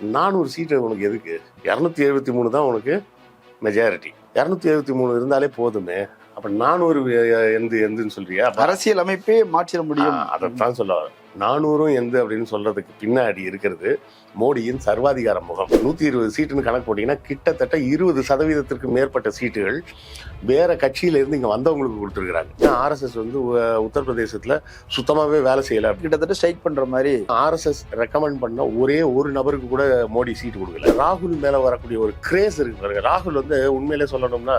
நானூறு சீட்டு உனக்கு எதுக்கு? இரநூத்தி எழுபத்தி மூணு தான் உனக்கு மெஜாரிட்டி இரநூத்தி எழுபத்தி மூணு இருந்தாலே போதுமே. அப்ப நானூறு எந்த எந்துன்னு சொல்றியா? அரசியல் அமைப்பே மாற்றிட முடியும். ஆ, அதைத்தான் சொல்ல வரேன். நானூறும் எந்த அப்படின்னு சொல்றதுக்கு பின்னாடி இருக்கிறது மோடியின் சர்வாதிகார முகம். நூத்தி இருபது சீட்டுன்னு கணக்கு போட்டீங்கன்னா கிட்டத்தட்ட இருபது சதவீதத்திற்கு மேற்பட்ட சீட்டுகள் வேற கட்சியில இருந்து இங்க வந்தவங்களுக்கு கொடுத்துருக்காங்க ஆர்எஸ்எஸ் வந்து உத்தரப்பிரதேசத்துல சுத்தமாவே வேலை செய்யல. கிட்டத்தட்ட ஸ்ட்ரைக் பண்ற மாதிரி ஆர்எஸ்எஸ் ரெக்கமெண்ட் பண்ண ஒரே ஒரு நபருக்கு கூட மோடி சீட் கொடுக்கல. ராகுல் மேல வரக்கூடிய ஒரு கிரேஸ் இருக்கு பாருங்க. ராகுல் வந்து உண்மையிலே சொல்லணும்னா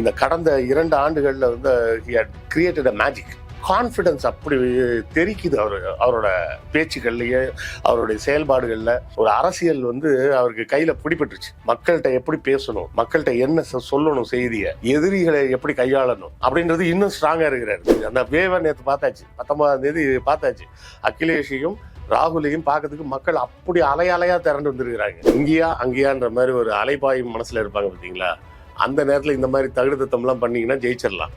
இந்த கடந்த இரண்டு ஆண்டுகள்ல வந்து கிரியேட்டட் அ மேஜிக் கான்ஃபிடன்ஸ் அப்படி தெரிக்குது அவர் அவரோட பேச்சுக்கள்லயே அவருடைய செயல்பாடுகள்ல. ஒரு அரசியல் வந்து அவருக்கு கையில பிடிபட்டுருச்சு. மக்கள்கிட்ட எப்படி பேசணும் மக்கள்கிட்ட என்ன சொல்லணும் செய்தியை எதிரிகளை எப்படி கையாளணும் அப்படின்றது இன்னும் ஸ்ட்ராங்கா இருக்கிறாரு. அந்த வேவை நேற்று பார்த்தாச்சு பத்தொன்பதாம் தேதி பார்த்தாச்சு. அகிலேஷையும் ராகுலையும் பார்க்கறதுக்கு மக்கள் அப்படி அலை அலையா திரண்டு வந்திருக்கிறாங்க. இங்கேயா அங்கேயான்ற மாதிரி ஒரு அலைபாயும் மனசுல இருப்பாங்க பார்த்தீங்களா? அந்த நேரத்துல இந்த மாதிரி தகுடுத்தம்லாம் பண்ணீங்கன்னா ஜெயிச்சிடலாம்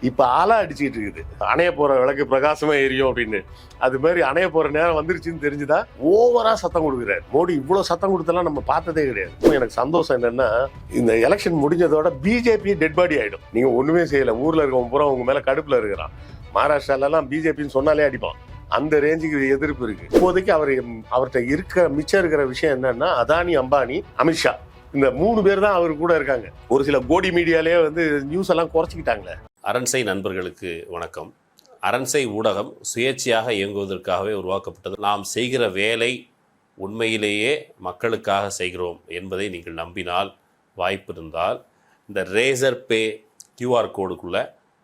இப்போ ஆளா அடிச்சுக்கிட்டு இருக்குது. அணைய போற விளக்கு பிரகாசமா எரியும் அப்படின்னு. அது மாதிரி அணைய போற நேரம் வந்துருச்சுன்னு தெரிஞ்சுதான் ஓவரா சத்தம் கொடுக்குறாரு. மோடி இவ்வளவு சத்தம் கொடுத்தெல்லாம் நம்ம பார்த்ததே கிடையாது. எனக்கு சந்தோஷம் என்னன்னா இந்த எலெக்ஷன் முடிஞ்சதோட பிஜேபி டெட் பாடி ஆயிடும். நீங்க ஒண்ணுமே செய்யல. ஊர்ல இருக்கவங்க பூரா உங்க மேல கடுப்புல இருக்கிறான். மகாராஷ்டிராலலாம் பிஜேபின்னு சொன்னாலே அடிப்பான். அந்த ரேஞ்சுக்கு எதிர்ப்பு இருக்கு. இப்போதைக்கு அவர் அவர்கிட்ட இருக்க மிச்சம் இருக்கிற விஷயம் என்னன்னா அதானி அம்பானி அமித்ஷா. இந்த மூணு பேர் தான் அவர் கூட இருக்காங்க. ஒரு சில கோடி மீடியாலேயே வந்து நியூஸ் எல்லாம் குறைச்சிக்கிட்டாங்களே. அரண்சை நண்பர்களுக்கு வணக்கம். அரண்சை ஊடகம் சுயேட்சையாக இயங்குவதற்காகவே உருவாக்கப்பட்டது. நாம் செய்கிற வேலை உண்மையிலேயே மக்களுக்காக செய்கிறோம் என்பதை நீங்கள் நம்பினால் வாய்ப்பு இருந்தால் இந்த ரேசர் பே கியூஆர் கோடுக்குள்ளே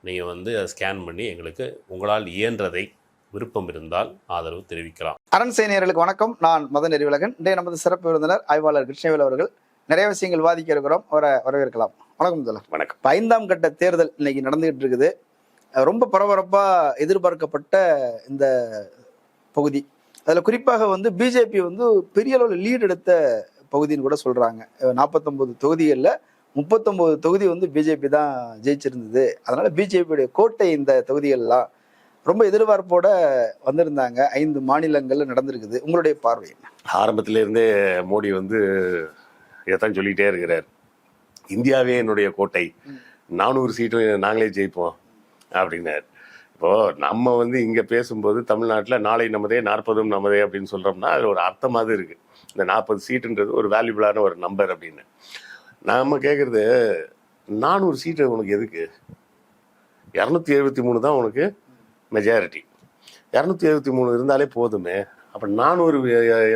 நீங்கள் வந்து அதை ஸ்கேன் பண்ணி எங்களுக்கு உங்களால் இயன்றதை விருப்பம் இருந்தால் ஆதரவு தெரிவிக்கலாம். அரண் செய்தியர்களுக்கு வணக்கம். நான் மதன் நெறிவலகன் இன்றைய நமது சிறப்பு விருந்தினர் ஆய்வாளர் கிருஷ்ணவேல் அவர்கள். நிறைய விஷயங்கள் விவாதிக்க இருக்கிறோம். அவரை வரவேற்கலாம். வணக்கம் முதல்வர் வணக்கம். ஐந்தாம் கட்ட தேர்தல் இன்னைக்கு நடந்துகிட்டு இருக்குது. ரொம்ப பரபரப்பா எதிர்பார்க்கப்பட்ட இந்த பகுதி. அதுல குறிப்பாக வந்து பிஜேபி வந்து பெரிய அளவில் லீட் எடுத்த பகுதின்னு கூட சொல்றாங்க. நாற்பத்தொன்பது தொகுதிகளில் முப்பத்தொன்பது தொகுதி வந்து பிஜேபி தான் ஜெயிச்சிருந்தது. அதனால பிஜேபியுடைய கோட்டை இந்த தொகுதிகள்லாம் ரொம்ப எதிர்பார்ப்போட வந்திருந்தாங்க. ஐந்து மாநிலங்கள்ல நடந்திருக்குது. உங்களுடைய பார்வை என்ன? ஆரம்பத்தில இருந்தே மோடி வந்து இதைத்தான் சொல்லிட்டே இருக்கிறார். இந்தியாவே என்னுடைய கோட்டை. நானூறு சீட்டும் நாங்களே ஜெயிப்போம் அப்படின்னார். இப்போ நம்ம வந்து இங்க பேசும்போது தமிழ்நாட்டுல நாளை நமதே நாற்பதும் நமதே அப்படின்னு சொல்றோம்னா அது ஒரு அர்த்தமாவது இருக்கு. இந்த நாற்பது சீட்டுன்றது ஒரு வேல்யூபிளான ஒரு நம்பர் அப்படின்னு. நாம கேட்கறது நானூறு சீட்டு உனக்கு எதுக்கு? இரநூத்தி எழுபத்தி மூணு தான் உனக்கு மெஜாரிட்டி இரநூத்தி எழுபத்தி மூணு இருந்தாலே போதுமே. அப்ப நானூறு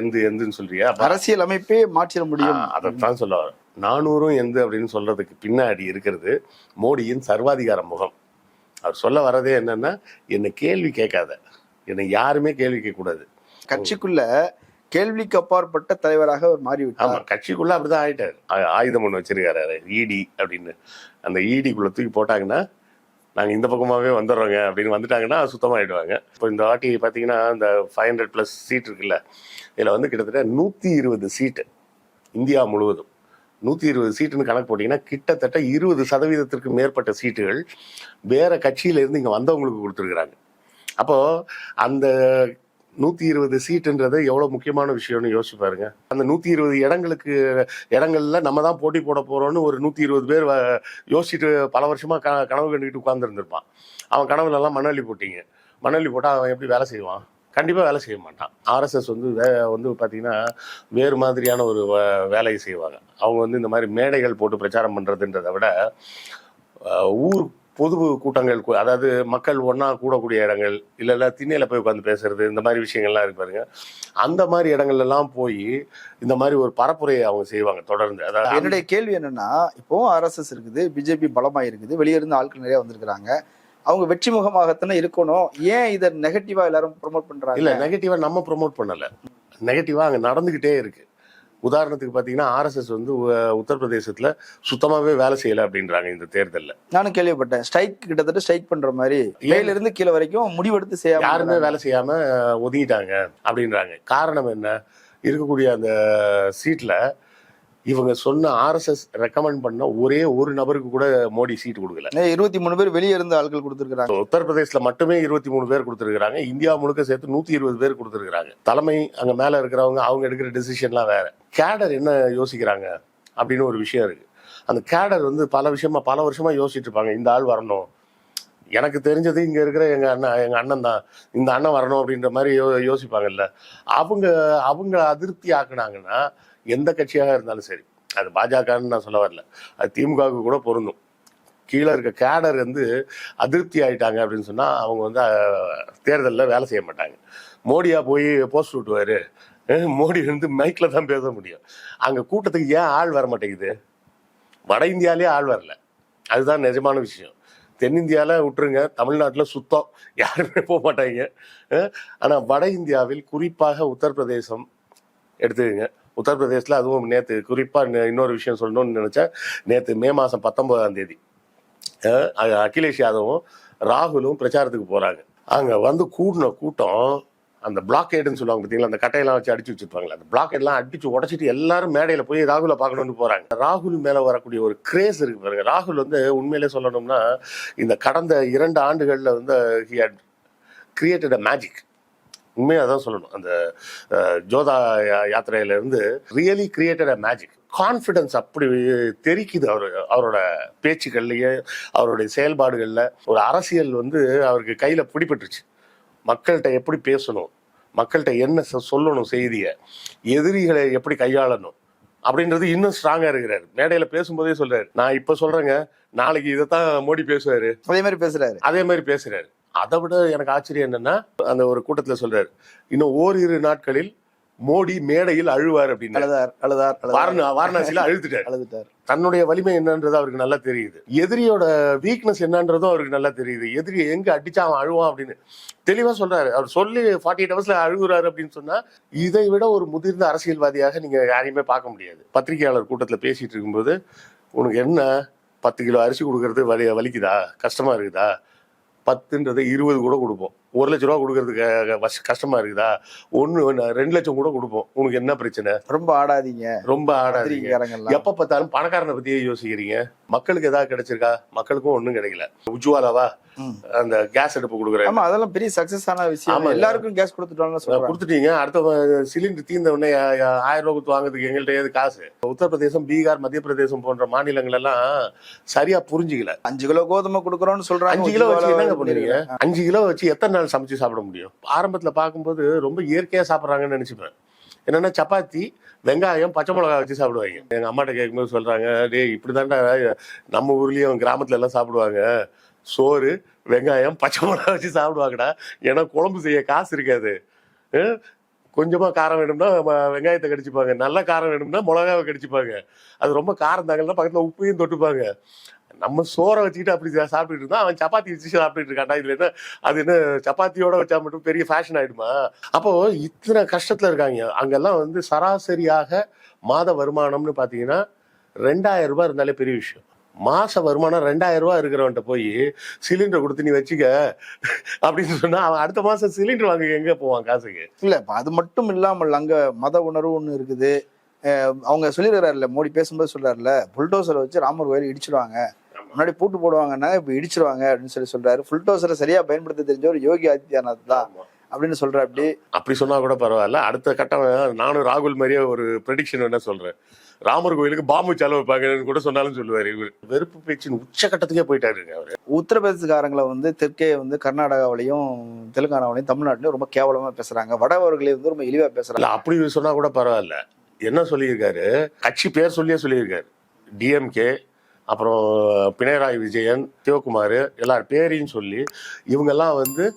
எந்த எந்துன்னு சொல்றியா? அரசியல் அமைப்பே மாற்றிட முடியும். அதைத்தான் சொல்ல நானூறும் எந்த அப்படின்னு சொல்றதுக்கு பின்னாடி இருக்கிறது மோடியின் சர்வாதிகார முகம். அவர் சொல்ல வரதே என்னன்னா என்னை கேள்வி கேட்காத. என்னை யாருமே கேள்வி கேட்க கூடாது கட்சிக்குள்ள கேள்விக்கு அப்பாற்பட்ட தலைவராக அவர் ஆமா மாறிவிட்டார் கட்சிக்குள்ள அப்படிதான் ஆயிட்டாரு. ஆயுதம் ஒண்ணு வச்சிருக்காரு இடி அப்படின்னு. அந்த ஈடிக்குள்ள தூக்கி போட்டாங்கன்னா நாங்கள் இந்த பக்கமாகவே வந்துடுறோங்க. அப்படின்னு வந்துட்டாங்கன்னா சுத்தமாகிடுவாங்க இப்போ இந்த வாட்டி பார்த்தீங்கன்னா இந்த ஃபைவ் ஹண்ட்ரட் ப்ளஸ் சீட் இருக்குல்ல இதில் வந்து கிட்டத்தட்ட நூற்றி இருபது சீட்டு இந்தியா முழுவதும். நூற்றி இருபது சீட்டுன்னு கணக்கு போட்டிங்கன்னா கிட்டத்தட்ட இருபது சதவீதத்திற்கு மேற்பட்ட சீட்டுகள் வேறு கட்சியிலேருந்து இங்கே வந்தவங்களுக்கு கொடுத்துருக்குறாங்க. அப்போது அந்த நூத்தி இருபது சீட்டுன்றது எவ்வளவு முக்கியமான விஷயம்னு யோசிச்சு பாருங்க. அந்த நூத்தி இருபது இடங்களுக்கு இடங்கள்ல நம்ம தான் போட்டி போட போறோம்னு ஒரு நூத்தி இருபது பேர் வ- யோசிச்சுட்டு பல வருஷமா க கனவு கண்டுக்கிட்டு உட்கார்ந்துருந்துருப்பான். அவன் கனவுல எல்லாம் மணலி போட்டீங்க. மணலி போட்டா அவன் எப்படி வேலை செய்வான்? கண்டிப்பாக வேலை செய்ய மாட்டான். ஆர்எஸ்எஸ் வந்து வே வந்து பார்த்திங்கன்னா வேறு மாதிரியான ஒரு வேலையை செய்வாங்க. அவங்க வந்து இந்த மாதிரி மேடைகள் போட்டு பிரச்சாரம் பண்ணுறதுன்றதை விட ஊர் பொது கூட்டங்கள் அதாவது மக்கள் ஒண்ணா கூடக்கூடிய இடங்கள் இல்ல இல்ல திண்ணையில போய் உட்காந்து பேசுறது இந்த மாதிரி விஷயங்கள்லாம் இருக்கு பாருங்க. அந்த மாதிரி இடங்கள்ல எல்லாம் போய் இந்த மாதிரி ஒரு பரப்புரையை அவங்க செய்வாங்க தொடர்ந்து. அதாவது என்னுடைய கேள்வி என்னன்னா இப்போ ஆர்எஸ்எஸ் இருக்குது பிஜேபி பலமா இருக்குது வெளியே இருந்து ஆட்கள் நிறைய வந்திருக்கிறாங்க. அவங்க வெற்றி முகமாகத்தானே இருக்கணும்? ஏன் இதை நெகட்டிவா எல்லாரும் ப்ரோமோட் இல்ல பண்றாங்க நெகட்டிவா நம்ம ப்ரோமோட் பண்ணல. நெகட்டிவா அங்க நடந்துகிட்டே இருக்கு. உதாரணத்துக்கு பாத்தீங்கன்னா ஆர்எஸ்எஸ் வந்து உத்தரப்பிரதேசத்துல சுத்தமாவே வேலை செய்யல அப்படின்றாங்க இந்த தேர்தல்ல. நானும் கேள்விப்பட்டேன். ஸ்ட்ரைக் கிட்டத்தட்ட ஸ்ட்ரைக் பண்ற மாதிரி மேல இருந்து கீழே வரைக்கும் முடிவெடுத்து செய்யாம யாருமே வேலை செய்யாம ஒதுங்கிட்டாங்க அப்படின்றாங்க. காரணம் என்ன? இருக்கக்கூடிய அந்த சீட்ல இவங்க சொன்ன ஆர்எஸ்எஸ் ரெக்கமெண்ட் பண்ண ஒரே ஒரு நபருக்கு கூட மோடி சீட் கொடுக்கல. இருபத்தி மூணு பேர் வெளியே இருந்த ஆட்கள் கொடுத்துருக்காங்க உத்தரப்பிரதேசல மட்டுமே இருபத்தி மூணு பேர் கொடுத்துருக்காங்க இந்தியா முழுக்க சேர்த்து நூத்தி இருபது பேர் கொடுத்துருக்காங்க தலைமை அங்க மேல இருக்கிறவங்க அவங்க எடுக்கிற டெசிஷன்லாம் வேற. கேடர் என்ன யோசிக்கிறாங்க? அப்படின்னு ஒரு விஷயம் இருக்கு. அந்த கேடர் வந்து பல விஷயமா பல வருஷமா யோசிச்சுட்டு இருப்பாங்க. இந்த ஆள் வரணும். எனக்கு தெரிஞ்சது இங்க இருக்கிற எங்க அண்ணன் எங்க அண்ணன் தான். இந்த அண்ணன் வரணும் அப்படின்ற மாதிரி யோ யோசிப்பாங்கல்ல. அவங்க அவங்க அதிருப்தி ஆக்குனாங்கன்னா எந்த கட்சியாக இருந்தாலும் சரி அது பாஜகன்னு நான் சொல்ல வரல. அது திமுகவுக்கு கூட பொருந்தும். கீழே இருக்க கேடர் வந்து அதிருப்தி ஆயிட்டாங்க அப்படின்னு சொன்னால் அவங்க வந்து தேர்தலில் வேலை செய்ய மாட்டாங்க. மோடியா போய் போஸ்ட் விட்டுவாரு மோடி வந்து மைக்கில் தான் பேச முடியும். அங்கே கூட்டத்துக்கு ஏன் ஆள் வர மாட்டேங்குது? வட இந்தியாலே ஆள் வரல. அதுதான் நிஜமான விஷயம். தென்னிந்தியாவில் விட்டுருங்க தமிழ்நாட்டில் சுத்தம். யாருமே போக மாட்டாங்க. ஆனால் வட இந்தியாவில் குறிப்பாக உத்தரப்பிரதேசம் எடுத்துக்கங்க. உத்தரப்பிரதேசத்தில் அதுவும் நேற்று குறிப்பாக இன்னொரு விஷயம் சொல்லணும்னு நினச்சேன். நேற்று மே மாதம் பத்தொன்பதாம் தேதி. அகிலேஷ் யாதவும் ராகுலும் பிரச்சாரத்துக்கு போகிறாங்க அங்கே வந்து கூடின கூட்டம் அந்த பிளாக்கேடுன்னு சொல்லுவாங்க பார்த்தீங்களா அந்த கட்டையெல்லாம் வச்சு அடிச்சு வச்சிருப்பாங்களா அந்த பிளாக்கெட்லாம் அடிச்சு உடச்சிட்டு எல்லாரும் மேடையில் போய் ராகுலை பார்க்கணும்னு போகிறாங்க ராகுல் மேலே வரக்கூடிய ஒரு கிரேஸ் இருக்கு பாருங்க. ராகுல் வந்து உண்மையிலே சொல்லணும்னா இந்த கடந்த இரண்டு ஆண்டுகளில் வந்து he had created a magic உண்மையாக அதான் சொல்லணும். அந்த ஜோதா யா- யாத்திரையில இருந்து really created a magic confidence அப்படி தெரிக்குது அவர் அவரோட பேச்சுக்கள்லயே அவருடைய செயல்பாடுகள்ல. ஒரு அரசியல் வந்து அவருக்கு கையில பிடிபட்டுருச்சு. மக்கள்கிட்ட எப்படி பேசணும்? மக்கள்கிட்ட என்ன சொல்லணும் செய்தியை? எதிரிகளை எப்படி கையாளணும்? அப்படின்றது இன்னும் ஸ்ட்ராங்கா இருக்கிறாரு. மேடையில பேசும்போதே சொல்றாரு நான் இப்ப சொல்றேங்க நாளைக்கு இதைத்தான் மோடி பேசுவாரு. அதே மாதிரி பேசுறாரு. அதே மாதிரி பேசுறாரு. அதை விட எனக்கு ஆச்சரியம் என்னன்னா அந்த ஒரு கூட்டத்துல சொல்றாரு இன்னும் ஓரிரு நாட்களில் மோடி மேடையில் அழுவார் அப்படின்னு. அழுதார் அழுதார் அழுதார். வாரணா வாரணாசியில அழுதுட்டாரு. அழுதுட்டார். தன்னுடைய வலிமை என்னன்றது அவருக்கு நல்லா தெரியுது. எதிரியோட வீக்னஸ் என்னன்றதும் அவருக்கு நல்லா தெரியுது. எதிரி எங்க அடிச்சா அவன் அழுவான் அப்படின்னு. தெளிவா சொல்றாரு. அவர் சொல்லி ஃபார்ட்டி எயிட் ஹவர்ஸ்ல அழுகுறாரு அப்படின்னு சொன்னா இதை விட ஒரு முதிர்ந்த அரசியல்வாதியாக நீங்க யாரையுமே பார்க்க முடியாது. பத்திரிகையாளர் கூட்டத்துல பேசிட்டு இருக்கும்போது உனக்கு என்ன? பத்து கிலோ அரிசி கொடுக்கறது வலி வலிக்குதா? கஷ்டமா இருக்குதா? பத்துன்றது இருபது கூட கொடுப்போம். ஒரு லட்ச ரூபா கொடுக்கறதுக்கு கஷ்டமா இருக்குதா? ஒன்னு ரெண்டு லட்சம் கூட கொடுப்போம். உனக்கு என்ன பிரச்சனை? ரொம்ப ஆடாதீங்க. ரொம்ப ஆடாதீங்க. எப்ப பார்த்தாலும் பணக்காரனை பத்தியே யோசிக்கிறீங்க? மக்களுக்கு ஏதாவது கிடைச்சிருக்கா? மக்களுக்கும் ஒண்ணும் கிடைக்கல. உஜ்வாலாவா. அந்த கேஸ் அடுப்பு கொடுக்குறாரு. ஆமா அதெல்லாம் பெரிய சக்சஸ் ஆன விஷயம். எல்லாருக்கும் கேஸ் சொல்றாங்க. கொடுத்துட்டீங்க. அடுத்த சிலிண்டர் தீர்ந்த உடனே ஆயிரம் ரூபாய் கொடுத்து வாங்குறதுக்கு எங்கள்கிட்ட ஏது காசு? உத்தரப்பிரதேசம் பீகார் மத்திய பிரதேசம் போன்ற மாநிலங்கள் எல்லாம் சரியா புரிஞ்சுக்கல. அஞ்சு கிலோ கோதுமை கொடுக்குறோம்னு சொல்றாங்க. அஞ்சு கிலோ வச்சு என்னங்க பண்ணுவீங்க? அஞ்சு கிலோ வச்சு எத்தனை நாள் சமைச்சு சாப்பிட முடியும்? ஆரம்பத்துல பார்க்கும்போது ரொம்ப இயற்கையா சாப்பிடுறாங்கன்னு நினைச்சுப்பேன். என்னன்னா சப்பாத்தி வெங்காயம் பச்சை மிளகாய் வச்சு சாப்பிடுவாங்க. எங்க அம்மாட்ட கேட்கும்போது சொல்றாங்க டேய் இப்படிதான்டா நம்ம ஊர்லயும் கிராமத்துல எல்லாம் சாப்பிடுவாங்க. சோறு வெங்காயம் பச்சை மிளகாய் வச்சு சாப்பிடுவாங்கடா. ஏன்னா குழம்பு செய்ய காசு இருக்காது. கொஞ்சமாக கொஞ்சமா காரம் வேணும்னா வெங்காயத்தை கடிச்சுப்பாங்க. நல்ல காரம் வேணும்னா மிளகாவை கடிச்சுப்பாங்க. அது ரொம்ப காரம் தாங்கன்னா பக்கத்தில் உப்பையும் தொட்டுப்பாங்க. நம்ம சோறை வச்சுக்கிட்டு அப்படி சாப்பிட்டுட்டு இருந்தா அவன் சப்பாத்தி வச்சு சாப்பிட்டுட்டு இருக்காண்டா இதுல என்ன அது என்ன சப்பாத்தியோட வச்சா மட்டும் பெரிய ஃபேஷன் ஆயிடுமா? அப்போ இத்தனை கஷ்டத்துல இருக்காங்க. அங்கெல்லாம் வந்து சராசரியாக மாத வருமானம்னு பாத்தீங்கன்னா ரெண்டாயிரம் ரூபாய் இருந்தாலே பெரிய விஷயம். மாச வருமானம் ரெண்டாயிரம் ரூபாய் இருக்கிறவன்ட்ட போய் சிலிண்டர் கொடுத்து நீ வச்சுக்க அப்படின்னு சொன்னா அவன் அடுத்த மாசம் சிலிண்டர் வாங்க எங்க போவான் காசுக்கு? இல்ல அது மட்டும் இல்லாமல் அங்க மத உணர்வு ஒண்ணு இருக்குது. அவங்க சொல்லிடுறாருல்ல மோடி பேசும்போது சொல்றாருல புல்டோசரை வச்சு ராமர் கோயில் இடிச்சிடுவாங்க முன்னாடி பூட்டு போடுவாங்கன்னா இப்ப இடிச்சிருவாங்க அப்படின்னு சொல்லி சொல்றாரு. புல்டோசரை சரியா பயன்படுத்த தெரிஞ்சவர் யோகி ஆதித்யநாத் தான் அப்படின்னு சொல்ற அப்படி. அப்படி சொன்னா கூட பரவாயில்ல. அடுத்த கட்டம் நானும் ராகுல் மாதிரியே ஒரு ப்ரெடிக்ஷன் என்ன சொல்றேன். ராமர் கோயிலுக்கு பாம்பு செலவு வைப்பாங்கன்னு கூட சொன்னாலும் சொல்லுவாரு இவர். வெறுப்பு பேச்சின் உச்சகட்டத்துக்கே போயிட்டாருங்க அவரு. உத்தரப்பிரதேசக்காரங்களை வந்து தெற்கே வந்து கர்நாடகாவிலையும் தெலுங்கானாவிலையும் தமிழ்நாட்டிலையும் ரொம்ப கேவலமா பேசுறாங்க. வடவர்களே வந்து ரொம்ப இழிவா பேசுறாங்க. அப்படி சொன்னா கூட பரவாயில்ல. என்ன சொல்லியிருக்காரு? கட்சி பேர் சொல்லியே சொல்லியிருக்காரு. டிஎம்கே அப்புறம் பினராயி விஜயன் சிவகுமார் எல்லார் பேரையும் சொல்லி இவங்கெல்லாம் வந்து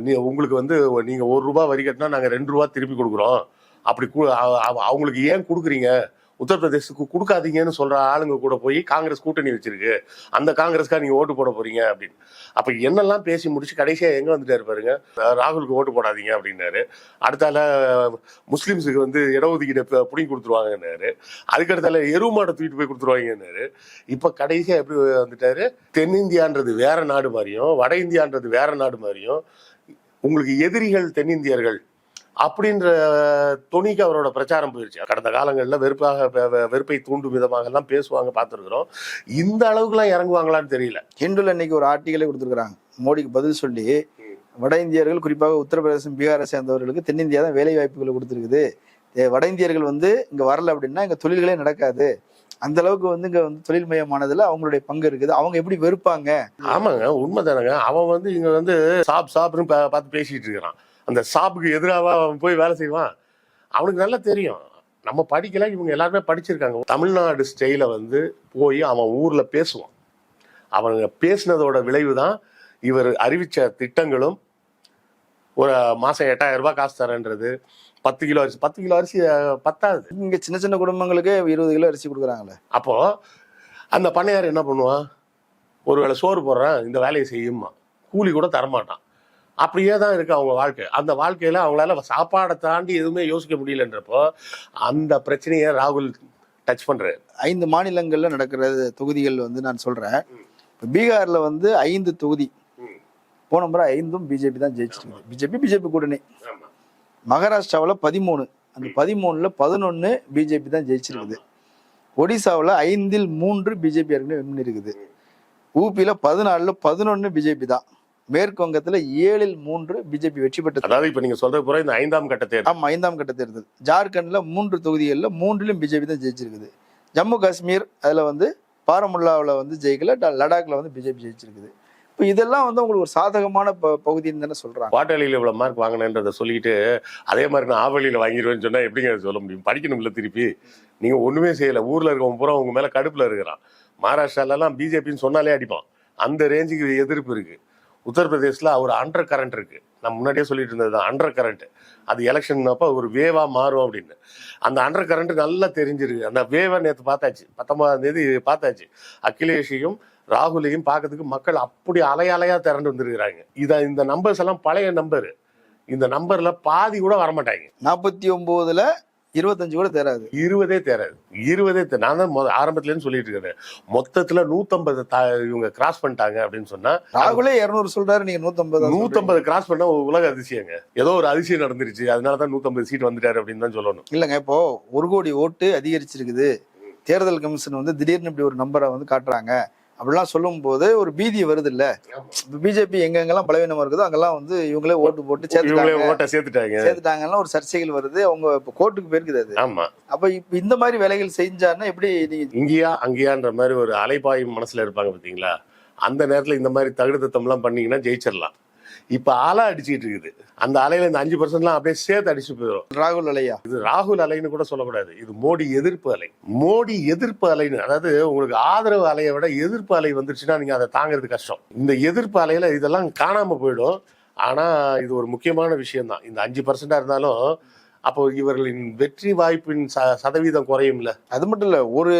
நீ உங்களுக்கு வந்து நீங்கள் ஒரு ரூபா வரி கட்டினா நாங்கள் ரெண்டு ரூபா திருப்பி கொடுக்குறோம். அப்படி கு- அவ- அவங்களுக்கு ஏன் கொடுக்குறீங்க? உத்தரப்பிரதேசத்துக்கு கொடுக்காதீங்கன்னு சொல்ற ஆளுங்க கூட போய் காங்கிரஸ் கூட்டணி வச்சிருக்கு. அந்த காங்கிரஸ்க்காக நீங்கள் ஓட்டு போட போறீங்க அப்படின்னு. அப்ப என்னெல்லாம் பேசி முடிச்சு கடைசியா எங்க வந்துட்டாரு பாருங்க? ராகுலுக்கு ஓட்டு போடாதீங்க அப்படின்னாரு. அடுத்தால முஸ்லிம்ஸுக்கு வந்து இடஒதுக்கீடு ப- புடிங்கி கொடுத்துருவாங்கன்னாரு. அதுக்கடுத்தால எருமாடை தூக்கிட்டு போய் கொடுத்துருவாங்கன்னாரு. இப்ப கடைசியா எப்படி வந்துட்டாரு? தென்னிந்தியான்றது வேற நாடு மாதிரியும் வட இந்தியான்றது வேற நாடு மாதிரியும் உங்களுக்கு எதிரிகள் தென்னிந்தியர்கள் அப்படின்ற துணிக்கு அவரோட பிரச்சாரம் போயிருச்சு. கடந்த காலங்களில் வெறுப்பாக வெறுப்பை தூண்டும் விதமாக எல்லாம் பேசுவாங்க பார்த்துருக்குறோம். இந்த அளவுக்குலாம் இறங்குவாங்களான்னு தெரியல. ஹிந்துல இன்னைக்கு ஒரு ஆர்டிகலே கொடுத்துருக்காங்க மோடிக்கு பதில் சொல்லி வட இந்தியர்கள் குறிப்பாக உத்தரப்பிரதேசம் பீகாரை சேர்ந்தவர்களுக்கு தென்னிந்தியா தான் வேலை வாய்ப்புகளை கொடுத்துருக்குது. வட இந்தியர்கள் வந்து இங்க வரல அப்படின்னா இங்க தொழில்களே நடக்காது. அந்த அளவுக்கு வந்து இங்க வந்து தொழில் மயமானதுல அவங்களுடைய பங்கு இருக்குது. அவங்க எப்படி வெறுப்பாங்க? ஆமாங்க உண்மைதானங்க அவன் வந்து இங்க வந்து சாப் சாப்னு பா- பார்த்து பேசிட்டு இருக்கிறான். அந்த சாப்புக்கு எதிராக அவன் போய் வேலை செய்வான்? அவனுக்கு நல்லா தெரியும். நம்ம படிக்கல இவங்க எல்லாருமே படிச்சிருக்காங்க. தமிழ்நாடு ஸ்டைல வந்து போய் அவன் ஊர்ல பேசுவான். அவனுங்க பேசினதோட விளைவு தான் இவர் அறிவிச்ச திட்டங்களும் ஒரு மாசம் எட்டாயிரம் ரூபாய் காசு தரேன்றது. பத்து கிலோ அரிசி பத்து கிலோ அரிசி பத்தாது. இங்க சின்ன சின்ன குடும்பங்களுக்கு இருபது கிலோ அரிசி கொடுக்குறாங்களே. அப்போ அந்த பண்ணையார் என்ன பண்ணுவான்? ஒருவேளை சோறு போடுறேன் இந்த வேலையை செய்யுமா கூலி கூட தரமாட்டான். அப்படியே தான் இருக்கு அவங்க வாழ்க்கை. அந்த வாழ்க்கையில அவங்களால சாப்பாடை தாண்டி எதுவுமே யோசிக்க முடியலன்றப்போ அந்த பிரச்சனையை ராகுல் டச் பண்றாரு. ஐந்து மாநிலங்கள்ல நடக்கிற தொகுதிகள் வந்து நான் சொல்றேன். இப்ப பீகார்ல வந்து ஐந்து தொகுதி. போன முறை ஐந்தும் பிஜேபி தான் ஜெயிச்சிருக்கு பிஜேபி பிஜேபி கூட்டணி. மகாராஷ்டிராவுல பதிமூணு. அந்த பதிமூணுல பதினொன்னு பிஜேபி தான் ஜெயிச்சிருக்குது. ஒடிசாவுல ஐந்தில் மூன்று பிஜேபி ஏற்கனவே பண்ணிருக்குது ஊபியில பதினாலுல பதினொன்னு பிஜேபி தான். மேற்கு வங்கத்துல ஏழில் மூன்று பிஜேபி வெற்றி பெற்றது அதாவது இப்ப நீங்க சொல்றது பூரா இந்த ஐந்தாம் கட்ட தேர்தல். ஆமா ஐந்தாம் கட்ட தேர்தல். ஜார்க்கண்ட்ல மூன்று தொகுதிகளில் மூன்றிலும் பிஜேபி தான் ஜெயிச்சிருக்குது. ஜம்மு காஷ்மீர் அதுல வந்து பாரமுல்லாவில் வந்து ஜெயிக்கல லடாக்ல வந்து பிஜேபி ஜெயிச்சிருக்குது. இப்போ இதெல்லாம் வந்து உங்களுக்கு ஒரு சாதகமான ப- பகுதின்னு தானே சொல்றாங்க. குவார்டர்லியில் இவ்வளவு மார்க் வாங்கினேன்றதை சொல்லிட்டு அதே மாதிரி நான் ஆவலியில் வாங்கிடுவேன்னு சொன்னா எப்படிங்க சொல்ல முடியும்? படிக்கணும்ல திருப்பி. நீங்க ஒண்ணுமே செய்யல. ஊர்ல இருக்கவன் பூரா உங்க மேல கடுப்புல இருக்கிறான். மகாராஷ்டிராலலாம் பிஜேபின்னு சொன்னாலே அடிப்பான். அந்த ரேஞ்சுக்கு எதிர்ப்பு இருக்கு. உத்தரப்பிரதேசில் ஒரு அண்டர் கரண்ட் இருக்கு. நான் முன்னாடியே சொல்லிட்டு இருந்தது தான் அண்டர் கரண்ட் அது எலெக்ஷன் அப்போ ஒரு வேவா மாறும் அப்படின்னு. அந்த அண்டர் கரண்ட் நல்லா தெரிஞ்சிருக்கு. அந்த வேவை நேற்று பார்த்தாச்சு. பத்தொன்பதாம் தேதி பார்த்தாச்சு. அகிலேஷையும் ராகுலையும் பார்க்கறதுக்கு மக்கள் அப்படி அலையலையாக திரண்டு வந்திருக்கிறாங்க. இதை இந்த நம்பர்ஸ் எல்லாம் பழைய நம்பர் இந்த நம்பர்ல பாதி கூட வரமாட்டாங்க. நாற்பத்தி ஒன்பதுல இருபத்தஞ்சு கூட தேராது இருபதே தேராது இருபதே நான் தான் மொத- ஆரம்பத்துல இருந்து சொல்லிட்டு இருக்கிறேன் மொத்தத்துல நூத்தம்பது இவங்க கிராஸ் பண்ணிட்டாங்க அப்படின்னு சொன்னா ராகுலே இருநூறு சொல்றாரு நீங்க நூத்தம்பது நூத்தம்பது கிராஸ் பண்ண உலக அதிசயங்க. ஏதோ ஒரு அதிசயம் நடந்துருச்சு. அதனாலதான் நூத்தம்பது சீட் வந்துட்டாரு அப்படின்னு தான் சொல்லணும். இல்லைங்க இப்போ ஒரு கோடி ஓட்டு அதிகரிச்சிருக்குது. தேர்தல் கமிஷன் வந்து திடீர்னு இப்படி ஒரு நம்பரை வந்து காட்டுறாங்க. அப்படிலாம் சொல்லும்போது ஒரு பீதி வருது இல்ல பிஜேபி எங்கெங்கெல்லாம் பலவீனமா இருக்குதோ அங்கெல்லாம் வந்து இவங்களே ஓட்டு போட்டு சேர்த்துட்டாங்க. ஓட்ட சேர்த்துட்டாங்க. சேர்த்துட்டாங்கன்னா ஒரு சர்ச்சைகள் வருது. அவங்க இப்போ கோர்ட்டுக்கு போயிருக்குது அது. ஆமா. அப்ப இப்ப இந்த மாதிரி வேலைகள் செஞ்சாருன்னா எப்படி நீங்க இங்கேயா அங்கேயான்ற மாதிரி ஒரு அலைபாயும் மனசுல இருப்பாங்க பாத்தீங்களா? அந்த நேரத்துல இந்த மாதிரி தகுடுத்தம் எல்லாம் பண்ணீங்கன்னா ஜெயிச்சிடலாம் இப்ப அலை அடிச்சிட்டு இருக்குது. அந்த அலையில இந்த அஞ்சு பர்சன்ட்லாம் அப்படியே சேர்த்து அடிச்சு போயிடும் ராகுல் அலையா? இது ராகுல் அலைன்னு கூட சொல்லக்கூடாது. இது மோடி எதிர்ப்பு அலை. மோடி எதிர்ப்பு அலைன்னு அதாவது உங்களுக்கு ஆதரவு அலையை விட எதிர்ப்பு அலை வந்துருச்சுன்னா நீங்க அதை தாங்கிறது கஷ்டம். இந்த எதிர்ப்பு அலையில இதெல்லாம் காணாம போயிடும். ஆனா இது ஒரு முக்கியமான விஷயம் தான் இந்த அஞ்சு பர்சன்டா இருந்தாலும் அப்போ இவர்களின் வெற்றி வாய்ப்பின் ச- சதவீதம் குறையும்ல? அது மட்டும் இல்ல ஒரு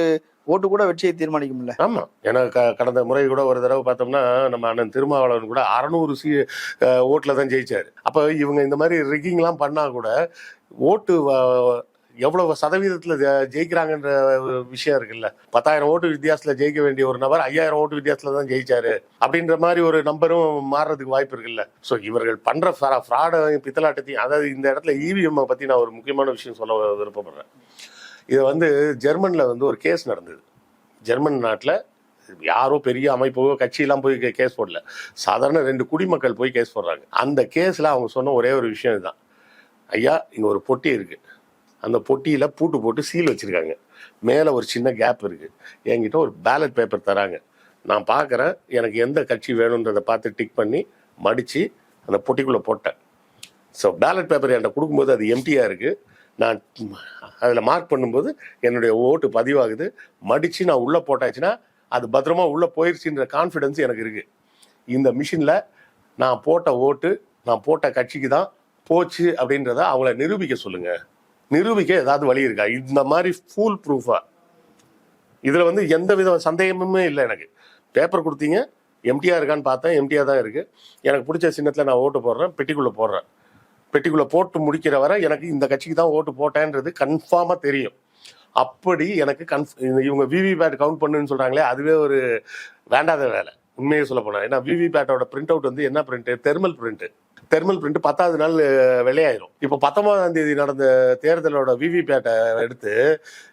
ஓட்டு கூட வெற்றியை தீர்மானிக்கும்ல? ஆமா. ஏன்னா க- கடந்த முறை கூட ஒரு தடவை பார்த்தோம்னா நம்ம அண்ணன் திருமாவளவன் கூட அறநூறு சி ஓட்டுல தான் ஜெயிச்சாரு. அப்ப இவங்க இந்த மாதிரி ரிக்கிங்லாம் பண்ணா கூட ஓட்டு எவ்வளவு சதவீதத்துல ஜெயிக்கிறாங்கன்ற விஷயம் இருக்குல்ல. பத்தாயிரம் ஓட்டு வித்தியாசத்துல ஜெயிக்க வேண்டிய ஒரு நபர் ஐயாயிரம் ஓட்டு வித்தியாசத்துல தான் ஜெயிச்சாரு. அப்படின்ற மாதிரி ஒரு நம்பரும் மாறுறதுக்கு வாய்ப்பு இருக்குல்ல. ஸோ இவர்கள் பண்ற ஃப்ராடையும் பித்தலாட்டத்தையும் அதாவது இந்த இடத்துல இவிஎம் பத்தி நான் ஒரு முக்கியமான விஷயம் சொல்ல விருப்பப்படுறேன். இது வந்து ஜெர்மன்ல வந்து ஒரு கேஸ் நடந்தது. ஜெர்மன் நாட்டில் யாரோ பெரிய அமைப்போ கட்சியெல்லாம் போய் கேஸ் போடல. சாதாரண ரெண்டு குடிமக்கள் போய் கேஸ் போடுறாங்க. அந்த கேஸில் அவங்க சொன்ன ஒரே ஒரு விஷயம் இதுதான். ஐயா இங்கே ஒரு பொட்டி இருக்கு. அந்த பொட்டியில் பூட்டு போட்டு சீல் வச்சுருக்காங்க. மேலே ஒரு சின்ன கேப் இருக்குது என்கிட்ட ஒரு பேலட் பேப்பர் தராங்க. நான் பார்க்குறேன் எனக்கு எந்த கட்சி வேணுன்றதை பார்த்து டிக் பண்ணி மடித்து அந்த பொட்டிக்குள்ளே போட்டேன். ஸோ பேலட் பேப்பர் என்கிட்ட கொடுக்கும்போது அது எம்டியாக இருக்குது நான் அதில் மார்க் பண்ணும்போது என்னுடைய ஓட்டு பதிவாகுது. மடித்து நான் உள்ளே போட்டாச்சுன்னா அது பத்திரமா உள்ளே போயிடுச்சுன்ற கான்ஃபிடன்ஸ் எனக்கு இருக்குது இந்த மிஷினில் நான் போட்ட ஓட்டு நான் போட்ட கட்சிக்கு தான் போச்சு அப்படின்றத அவங்கள நிரூபிக்க சொல்லுங்கள் நிரூபிக்க ஏதாவது வழி இருக்கா? இந்த மாதிரி ஃபூல் ப்ரூஃபா இதில் வந்து எந்த வித சந்தேகமுமே இல்லை எனக்கு. பேப்பர் கொடுத்தீங்க எம்டிஆர் இருக்கான்னு பார்த்தேன் எம்டிஆர் தான் இருக்கு. எனக்கு பிடிச்ச சின்னத்தில் நான் ஓட்டு போடுறேன் பெட்டிக்குள்ளே போடுறேன். பெட்டிக்குள்ளே போட்டு முடிக்கிற வரை எனக்கு இந்த கட்சிக்கு தான் ஓட்டு போட்டேன்றது கன்ஃபார்மாக தெரியும். அப்படி எனக்கு கன்ஃப் இவங்க விவி பேட் கவுண்ட் பண்ணுன்னு சொல்கிறாங்களே அதுவே ஒரு வேண்டாத வேலை. உண்மையை சொல்ல போனால் ஏன்னா விவி பேட்டோட பிரிண்ட் அவுட் வந்து என்ன print thermal print thermal print பத்தாவது நாள் வெளியாயிரும் இப்போ பத்தொன்பதாம் தேதி நடந்த தேர்தலோட விவிபேட்டை எடுத்து